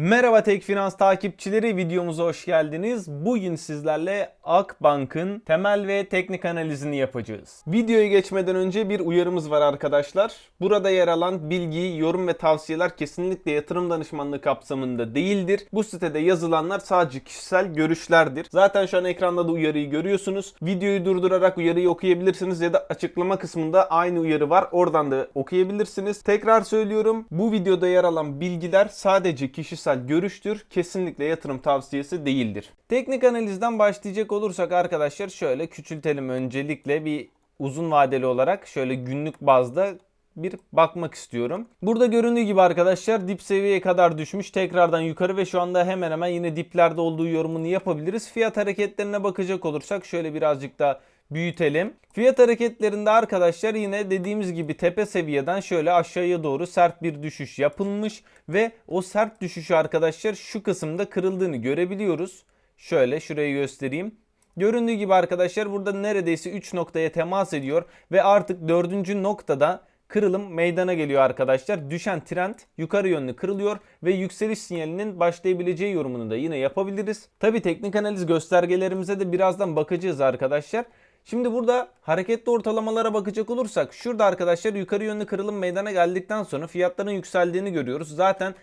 Merhaba Tek Finans takipçileri videomuza hoş geldiniz. Bugün sizlerle Akbank'ın temel ve teknik analizini yapacağız. Videoya geçmeden önce bir uyarımız var arkadaşlar. Burada yer alan bilgi, yorum ve tavsiyeler kesinlikle yatırım danışmanlığı kapsamında değildir. Bu sitede yazılanlar sadece kişisel görüşlerdir. Zaten şu an ekranda da uyarıyı görüyorsunuz. Videoyu durdurarak uyarıyı okuyabilirsiniz ya da açıklama kısmında aynı uyarı var. Oradan da okuyabilirsiniz. Tekrar söylüyorum. Bu videoda yer alan bilgiler sadece kişisel görüştür. Kesinlikle yatırım tavsiyesi değildir. Teknik analizden başlayacak olursak arkadaşlar şöyle küçültelim öncelikle bir uzun vadeli olarak şöyle günlük bazda bir bakmak istiyorum. Burada göründüğü gibi arkadaşlar dip seviyeye kadar düşmüş. Tekrardan yukarı ve şu anda hemen hemen yine diplerde olduğu yorumunu yapabiliriz. Fiyat hareketlerine bakacak olursak şöyle birazcık daha büyütelim. Fiyat hareketlerinde arkadaşlar yine dediğimiz gibi tepe seviyeden şöyle aşağıya doğru sert bir düşüş yapılmış ve o sert düşüşü arkadaşlar şu kısımda kırıldığını görebiliyoruz. Şöyle şurayı göstereyim. Göründüğü gibi arkadaşlar burada neredeyse 3 noktaya temas ediyor ve artık 4. noktada kırılım meydana geliyor arkadaşlar. Düşen trend yukarı yönlü kırılıyor ve yükseliş sinyalinin başlayabileceği yorumunu da yine yapabiliriz. Tabi teknik analiz göstergelerimize de birazdan bakacağız arkadaşlar. Şimdi burada hareketli ortalamalara bakacak olursak şurada arkadaşlar yukarı yönlü kırılım meydana geldikten sonra fiyatların yükseldiğini görüyoruz. Zaten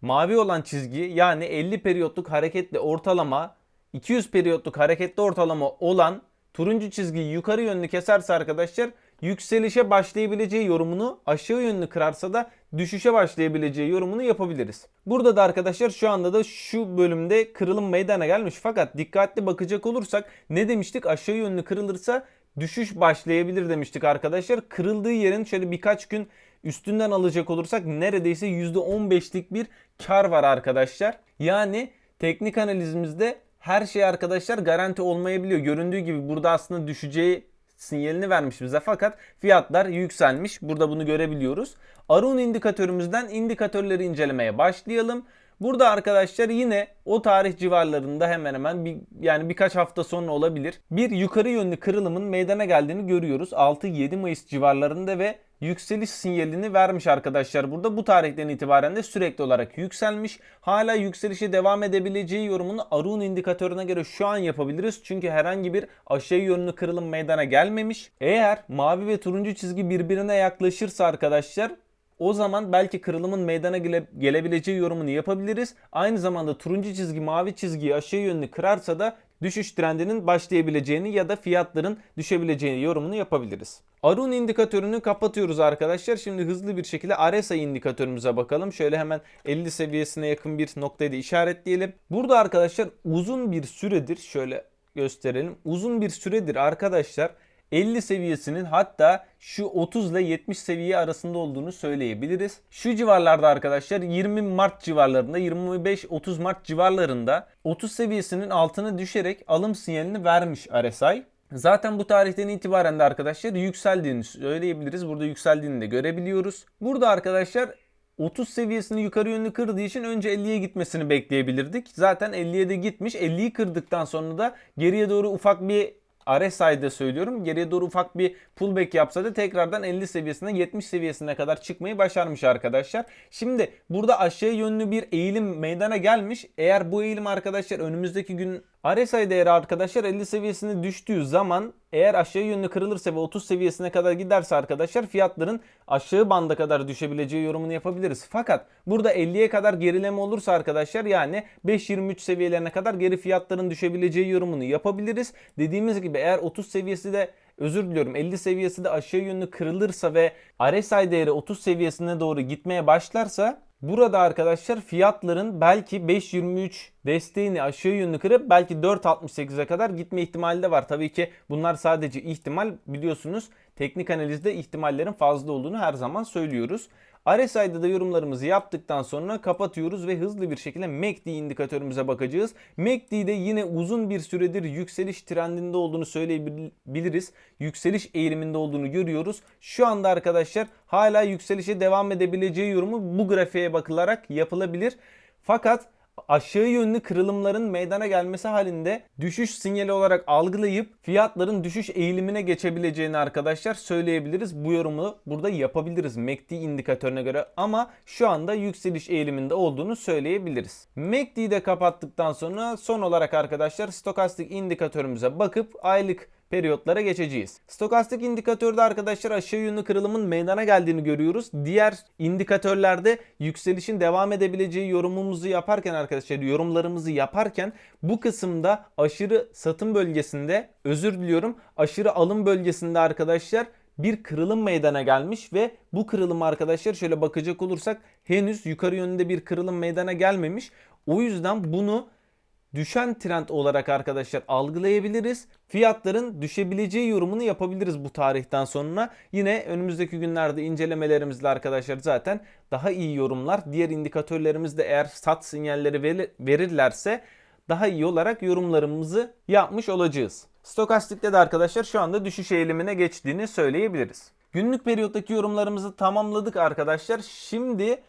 mavi olan çizgi yani 50 periyotluk hareketli ortalama 200 periyotluk hareketli ortalama olan turuncu çizgiyi yukarı yönlü keserse arkadaşlar yükselişe başlayabileceği yorumunu aşağı yönlü kırarsa da düşüşe başlayabileceği yorumunu yapabiliriz. Burada da arkadaşlar şu anda da şu bölümde kırılım meydana gelmiş fakat dikkatli bakacak olursak ne demiştik aşağı yönlü kırılırsa düşüş başlayabilir demiştik arkadaşlar. Kırıldığı yerin şöyle birkaç gün üstünden alacak olursak neredeyse %15'lik bir kar var arkadaşlar. Yani teknik analizimizde her şey arkadaşlar garanti olmayabiliyor. Göründüğü gibi burada aslında düşeceği sinyalini vermiş bize fakat fiyatlar yükselmiş. Burada bunu görebiliyoruz. Arun indikatörümüzden indikatörleri incelemeye başlayalım. Burada arkadaşlar yine o tarih civarlarında hemen hemen bir, yani birkaç hafta sonra olabilir. Bir yukarı yönlü kırılımın meydana geldiğini görüyoruz. 6-7 Mayıs civarlarında ve yükseliş sinyalini vermiş arkadaşlar burada. Bu tarihten itibaren de sürekli olarak yükselmiş. Hala yükselişe devam edebileceği yorumunu Arun indikatörüne göre şu an yapabiliriz. Çünkü herhangi bir aşağı yönlü kırılım meydana gelmemiş. Eğer mavi ve turuncu çizgi birbirine yaklaşırsa arkadaşlar o zaman belki kırılımın meydana gele, gelebileceği yorumunu yapabiliriz. Aynı zamanda turuncu çizgi mavi çizgiyi aşağı yönlü kırarsa da düşüş trendinin başlayabileceğini ya da fiyatların düşebileceğini yorumunu yapabiliriz. Arun indikatörünü kapatıyoruz arkadaşlar. Şimdi hızlı bir şekilde RSI indikatörümüze bakalım. Şöyle hemen 50 seviyesine yakın bir noktayı da işaretleyelim. Burada arkadaşlar uzun bir süredir şöyle gösterelim. Uzun bir süredir arkadaşlar 50 seviyesinin hatta şu 30 ile 70 seviye arasında olduğunu söyleyebiliriz. Şu civarlarda arkadaşlar 20 Mart civarlarında 25-30 Mart civarlarında 30 seviyesinin altına düşerek alım sinyalini vermiş RSI. Zaten bu tarihten itibaren de arkadaşlar yükseldiğini söyleyebiliriz. Burada yükseldiğini de görebiliyoruz. Burada arkadaşlar 30 seviyesini yukarı yönlü kırdığı için önce 50'ye gitmesini bekleyebilirdik. Zaten 50'ye de gitmiş. 50'yi kırdıktan sonra da geriye doğru ufak bir RSI'de söylüyorum. Geriye doğru ufak bir pullback yapsa da tekrardan 50 seviyesine 70 seviyesine kadar çıkmayı başarmış arkadaşlar. Şimdi burada aşağı yönlü bir eğilim meydana gelmiş. Eğer bu eğilim arkadaşlar önümüzdeki gün RSI değeri arkadaşlar 50 seviyesine düştüğü zaman eğer aşağı yönlü kırılırsa ve 30 seviyesine kadar giderse arkadaşlar fiyatların aşağı banda kadar düşebileceği yorumunu yapabiliriz. Fakat burada 50'ye kadar gerileme olursa arkadaşlar yani 5.23 seviyelerine kadar geri fiyatların düşebileceği yorumunu yapabiliriz. Dediğimiz gibi eğer 30 seviyesi de özür diliyorum 50 seviyesi de aşağı yönlü kırılırsa ve RSI değeri 30 seviyesine doğru gitmeye başlarsa Burada arkadaşlar fiyatların belki 5.23 desteğini aşağı yönlü kırıp belki 4.68'e kadar gitme ihtimali de var. Tabii ki bunlar sadece ihtimal biliyorsunuz. Teknik analizde ihtimallerin fazla olduğunu her zaman söylüyoruz. RSI'da da yorumlarımızı yaptıktan sonra kapatıyoruz ve hızlı bir şekilde MACD indikatörümüze bakacağız. MACD'de yine uzun bir süredir yükseliş trendinde olduğunu söyleyebiliriz. Yükseliş eğiliminde olduğunu görüyoruz. Şu anda arkadaşlar hala yükselişe devam edebileceği yorumu bu grafiğe bakılarak yapılabilir. Fakat aşağı yönlü kırılımların meydana gelmesi halinde düşüş sinyali olarak algılayıp fiyatların düşüş eğilimine geçebileceğini arkadaşlar söyleyebiliriz. Bu yorumu burada yapabiliriz MACD indikatörüne göre ama şu anda yükseliş eğiliminde olduğunu söyleyebiliriz. MACD'yi de kapattıktan sonra son olarak arkadaşlar stokastik indikatörümüze bakıp aylık periyotlara geçeceğiz. Stokastik indikatörde arkadaşlar aşağı yönlü kırılımın meydana geldiğini görüyoruz. Diğer indikatörlerde yükselişin devam edebileceği yorumumuzu yaparken arkadaşlar yorumlarımızı yaparken bu kısımda aşırı satım bölgesinde özür diliyorum aşırı alım bölgesinde arkadaşlar bir kırılım meydana gelmiş ve bu kırılım arkadaşlar şöyle bakacak olursak henüz yukarı yönünde bir kırılım meydana gelmemiş. O yüzden bunu düşen trend olarak arkadaşlar algılayabiliriz. Fiyatların düşebileceği yorumunu yapabiliriz bu tarihten sonra. Yine önümüzdeki günlerde incelemelerimizle arkadaşlar zaten daha iyi yorumlar. Diğer indikatörlerimiz de eğer sat sinyalleri veri- verirlerse daha iyi olarak yorumlarımızı yapmış olacağız. Stokastikte de arkadaşlar şu anda düşüş eğilimine geçtiğini söyleyebiliriz. Günlük periyottaki yorumlarımızı tamamladık arkadaşlar. Şimdi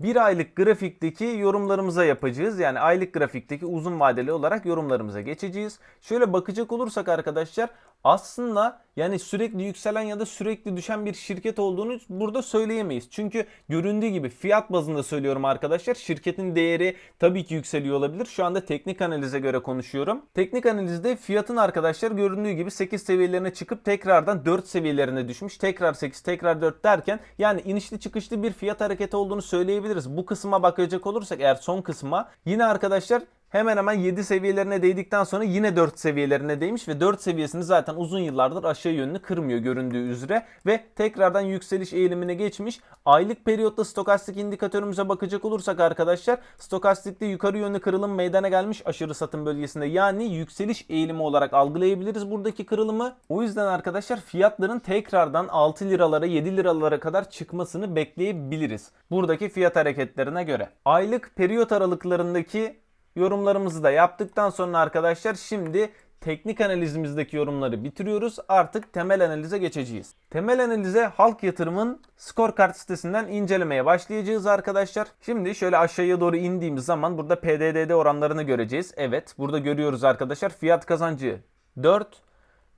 bir aylık grafikteki yorumlarımıza yapacağız. Yani aylık grafikteki uzun vadeli olarak yorumlarımıza geçeceğiz. Şöyle bakacak olursak arkadaşlar aslında yani sürekli yükselen ya da sürekli düşen bir şirket olduğunu burada söyleyemeyiz. Çünkü göründüğü gibi fiyat bazında söylüyorum arkadaşlar. Şirketin değeri tabii ki yükseliyor olabilir. Şu anda teknik analize göre konuşuyorum. Teknik analizde fiyatın arkadaşlar göründüğü gibi 8 seviyelerine çıkıp tekrardan 4 seviyelerine düşmüş. Tekrar 8 tekrar 4 derken yani inişli çıkışlı bir fiyat hareketi olduğunu söyleyebiliriz. Bu kısma bakacak olursak eğer son kısma yine arkadaşlar hemen hemen 7 seviyelerine değdikten sonra yine 4 seviyelerine değmiş ve 4 seviyesini zaten uzun yıllardır aşağı yönlü kırmıyor göründüğü üzere ve tekrardan yükseliş eğilimine geçmiş. Aylık periyotta stokastik indikatörümüze bakacak olursak arkadaşlar stokastikte yukarı yönlü kırılım meydana gelmiş aşırı satım bölgesinde. Yani yükseliş eğilimi olarak algılayabiliriz buradaki kırılımı. O yüzden arkadaşlar fiyatların tekrardan 6 liralara 7 liralara kadar çıkmasını bekleyebiliriz. Buradaki fiyat hareketlerine göre. Aylık periyot aralıklarındaki yorumlarımızı da yaptıktan sonra arkadaşlar şimdi teknik analizimizdeki yorumları bitiriyoruz. Artık temel analize geçeceğiz. Temel analize Halk Yatırım'ın scorecard sitesinden incelemeye başlayacağız arkadaşlar. Şimdi şöyle aşağıya doğru indiğimiz zaman burada PDD'de oranlarını göreceğiz. Evet burada görüyoruz arkadaşlar fiyat kazancı 4,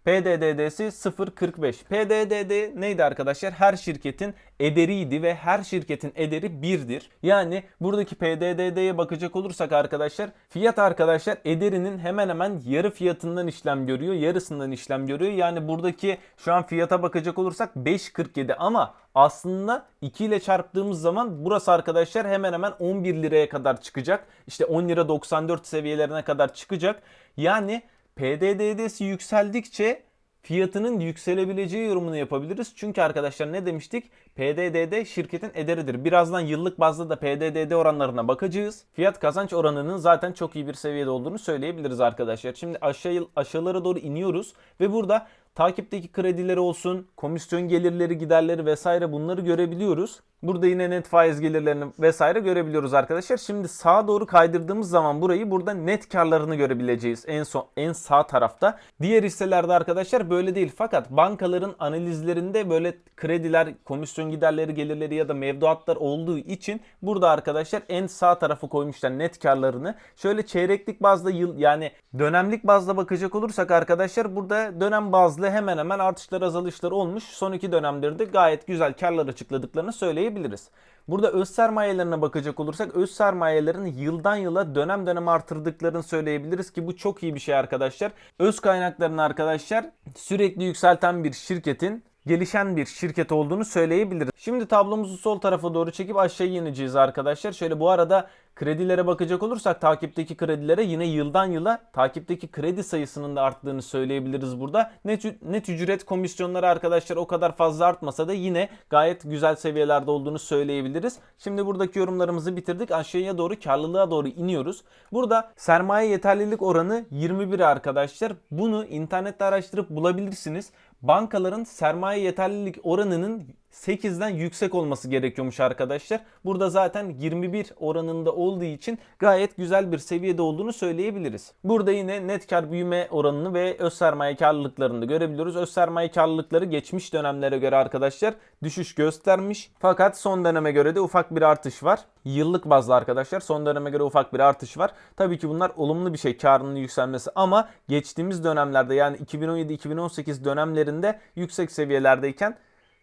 PDD'si 0.45. PDDD neydi arkadaşlar? Her şirketin ederiydi ve her şirketin ederi 1'dir. Yani buradaki PDD'ye bakacak olursak arkadaşlar fiyat arkadaşlar ederinin hemen hemen yarı fiyatından işlem görüyor. Yarısından işlem görüyor. Yani buradaki şu an fiyata bakacak olursak 5.47 ama aslında 2 ile çarptığımız zaman burası arkadaşlar hemen hemen 11 liraya kadar çıkacak. İşte 10 lira 94 seviyelerine kadar çıkacak. Yani PDD'si yükseldikçe fiyatının yükselebileceği yorumunu yapabiliriz. Çünkü arkadaşlar ne demiştik? PDD'de şirketin ederidir. Birazdan yıllık bazda da PDDD oranlarına bakacağız. Fiyat kazanç oranının zaten çok iyi bir seviyede olduğunu söyleyebiliriz arkadaşlar. Şimdi aşağı aşağılara doğru iniyoruz ve burada takipteki kredileri olsun, komisyon gelirleri, giderleri vesaire bunları görebiliyoruz. Burada yine net faiz gelirlerini vesaire görebiliyoruz arkadaşlar. Şimdi sağa doğru kaydırdığımız zaman burayı burada net karlarını görebileceğiz en son en sağ tarafta. Diğer hisselerde arkadaşlar böyle değil. Fakat bankaların analizlerinde böyle krediler, komisyon giderleri, gelirleri ya da mevduatlar olduğu için burada arkadaşlar en sağ tarafı koymuşlar net karlarını. Şöyle çeyreklik bazda yıl yani dönemlik bazda bakacak olursak arkadaşlar burada dönem bazlı hemen hemen artışlar azalışlar olmuş. Son iki dönemlerde gayet güzel karlar açıkladıklarını söyleyebiliriz. Burada öz sermayelerine bakacak olursak öz sermayelerin yıldan yıla dönem dönem artırdıklarını söyleyebiliriz ki bu çok iyi bir şey arkadaşlar. Öz kaynaklarını arkadaşlar sürekli yükselten bir şirketin gelişen bir şirket olduğunu söyleyebiliriz. Şimdi tablomuzu sol tarafa doğru çekip aşağı ineceğiz arkadaşlar. Şöyle bu arada kredilere bakacak olursak takipteki kredilere yine yıldan yıla takipteki kredi sayısının da arttığını söyleyebiliriz burada. Net, net ücret komisyonları arkadaşlar o kadar fazla artmasa da yine gayet güzel seviyelerde olduğunu söyleyebiliriz. Şimdi buradaki yorumlarımızı bitirdik. Aşağıya doğru karlılığa doğru iniyoruz. Burada sermaye yeterlilik oranı 21 arkadaşlar. Bunu internette araştırıp bulabilirsiniz bankaların sermaye yeterlilik oranının 8'den yüksek olması gerekiyormuş arkadaşlar. Burada zaten 21 oranında olduğu için gayet güzel bir seviyede olduğunu söyleyebiliriz. Burada yine net kar büyüme oranını ve öz sermaye karlılıklarını görebiliyoruz. Öz sermaye karlılıkları geçmiş dönemlere göre arkadaşlar düşüş göstermiş. Fakat son döneme göre de ufak bir artış var. Yıllık bazda arkadaşlar son döneme göre ufak bir artış var. Tabii ki bunlar olumlu bir şey karının yükselmesi ama geçtiğimiz dönemlerde yani 2017-2018 dönemlerinde yüksek seviyelerdeyken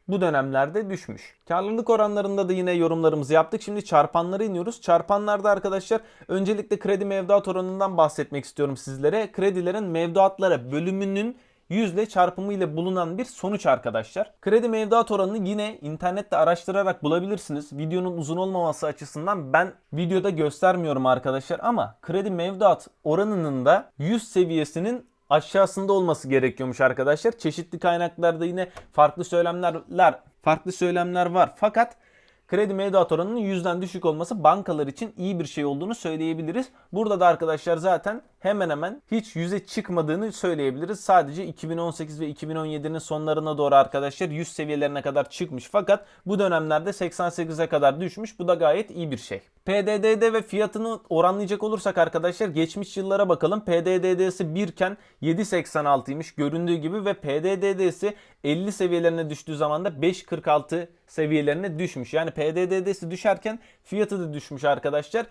bu dönemlerde düşmüş. Karlılık oranlarında da yine yorumlarımızı yaptık. Şimdi çarpanlara iniyoruz. Çarpanlarda arkadaşlar öncelikle kredi mevduat oranından bahsetmek istiyorum sizlere. Kredilerin mevduatlara bölümünün yüzle çarpımı ile bulunan bir sonuç arkadaşlar. Kredi mevduat oranını yine internette araştırarak bulabilirsiniz. Videonun uzun olmaması açısından ben videoda göstermiyorum arkadaşlar ama kredi mevduat oranının da 100 seviyesinin aşağısında olması gerekiyormuş arkadaşlar. Çeşitli kaynaklarda yine farklı söylemler farklı söylemler var. Fakat kredi mevduat oranının yüzden düşük olması bankalar için iyi bir şey olduğunu söyleyebiliriz. Burada da arkadaşlar zaten hemen hemen hiç yüze çıkmadığını söyleyebiliriz. Sadece 2018 ve 2017'nin sonlarına doğru arkadaşlar 100 seviyelerine kadar çıkmış. Fakat bu dönemlerde 88'e kadar düşmüş. Bu da gayet iyi bir şey. PDD'de ve fiyatını oranlayacak olursak arkadaşlar geçmiş yıllara bakalım. PDD'si 1 iken 7.86'ymış göründüğü gibi ve PDD'si 50 seviyelerine düştüğü zaman da 5.46 seviyelerine düşmüş. Yani PDD'si düşerken fiyatı da düşmüş arkadaşlar.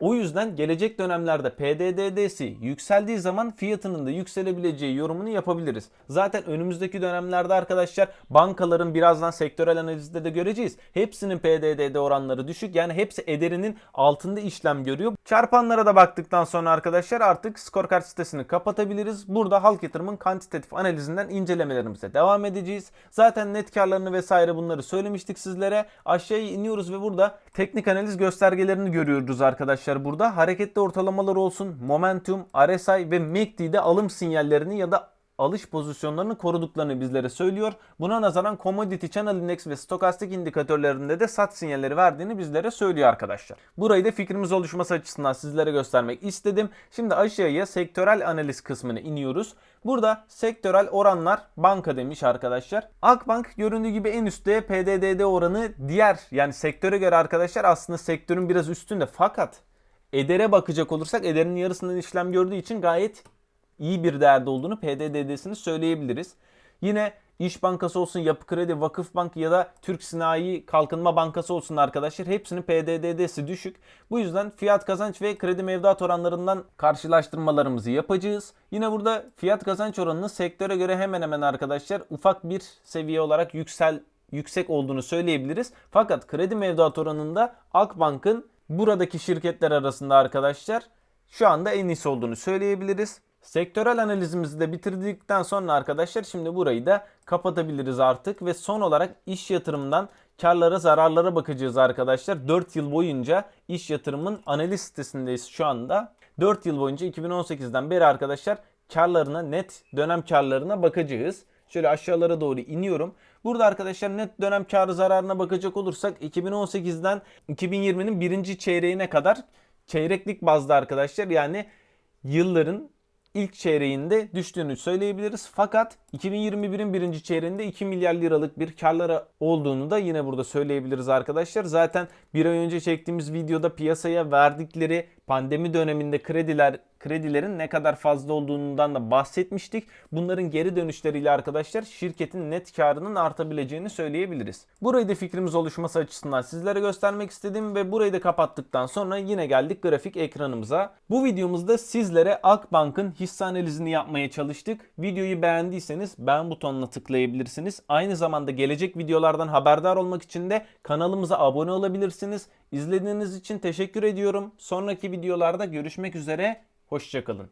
O yüzden gelecek dönemlerde PDD'si yükseldiği zaman fiyatının da yükselebileceği yorumunu yapabiliriz. Zaten önümüzdeki dönemlerde arkadaşlar bankaların birazdan sektörel analizde de göreceğiz. Hepsinin PDD'de oranları düşük. Yani hepsi ederinin altında işlem görüyor. Çarpanlara da baktıktan sonra arkadaşlar artık scorecard sitesini kapatabiliriz. Burada halk yatırımın kantitatif analizinden incelemelerimize devam edeceğiz. Zaten net karlarını vesaire bunları söylemiştik sizlere. Aşağıya iniyoruz ve burada teknik analiz göstergelerini görüyoruz arkadaşlar burada. Hareketli ortalamalar olsun, momentum, RSI ve MACD'de alım sinyallerini ya da alış pozisyonlarını koruduklarını bizlere söylüyor. Buna nazaran Commodity Channel Index ve stokastik indikatörlerinde de sat sinyalleri verdiğini bizlere söylüyor arkadaşlar. Burayı da fikrimiz oluşması açısından sizlere göstermek istedim. Şimdi aşağıya sektörel analiz kısmına iniyoruz. Burada sektörel oranlar banka demiş arkadaşlar. Akbank göründüğü gibi en üstte PDDD oranı diğer yani sektöre göre arkadaşlar aslında sektörün biraz üstünde fakat Eder'e bakacak olursak Eder'in yarısından işlem gördüğü için gayet iyi bir değerde olduğunu PDD'sini söyleyebiliriz. Yine İş Bankası olsun, Yapı Kredi, Vakıf Bank ya da Türk Sinayi Kalkınma Bankası olsun arkadaşlar hepsinin PDD'si düşük. Bu yüzden fiyat kazanç ve kredi mevduat oranlarından karşılaştırmalarımızı yapacağız. Yine burada fiyat kazanç oranının sektöre göre hemen hemen arkadaşlar ufak bir seviye olarak yüksel yüksek olduğunu söyleyebiliriz. Fakat kredi mevduat oranında Akbank'ın buradaki şirketler arasında arkadaşlar şu anda en iyisi olduğunu söyleyebiliriz. Sektörel analizimizi de bitirdikten sonra arkadaşlar şimdi burayı da kapatabiliriz artık ve son olarak iş yatırımdan karlara zararlara bakacağız arkadaşlar. 4 yıl boyunca iş yatırımın analiz sitesindeyiz şu anda. 4 yıl boyunca 2018'den beri arkadaşlar karlarına net dönem karlarına bakacağız. Şöyle aşağılara doğru iniyorum. Burada arkadaşlar net dönem karı zararına bakacak olursak 2018'den 2020'nin birinci çeyreğine kadar çeyreklik bazda arkadaşlar yani yılların ilk çeyreğinde düştüğünü söyleyebiliriz. Fakat 2021'in birinci çeyreğinde 2 milyar liralık bir karları olduğunu da yine burada söyleyebiliriz arkadaşlar. Zaten bir ay önce çektiğimiz videoda piyasaya verdikleri pandemi döneminde krediler kredilerin ne kadar fazla olduğundan da bahsetmiştik. Bunların geri dönüşleriyle arkadaşlar şirketin net karının artabileceğini söyleyebiliriz. Burayı da fikrimiz oluşması açısından sizlere göstermek istedim ve burayı da kapattıktan sonra yine geldik grafik ekranımıza. Bu videomuzda sizlere Akbank'ın hisse analizini yapmaya çalıştık. Videoyu beğendiyseniz beğen butonuna tıklayabilirsiniz. Aynı zamanda gelecek videolardan haberdar olmak için de kanalımıza abone olabilirsiniz. İzlediğiniz için teşekkür ediyorum. Sonraki videolarda görüşmek üzere. Hoşçakalın.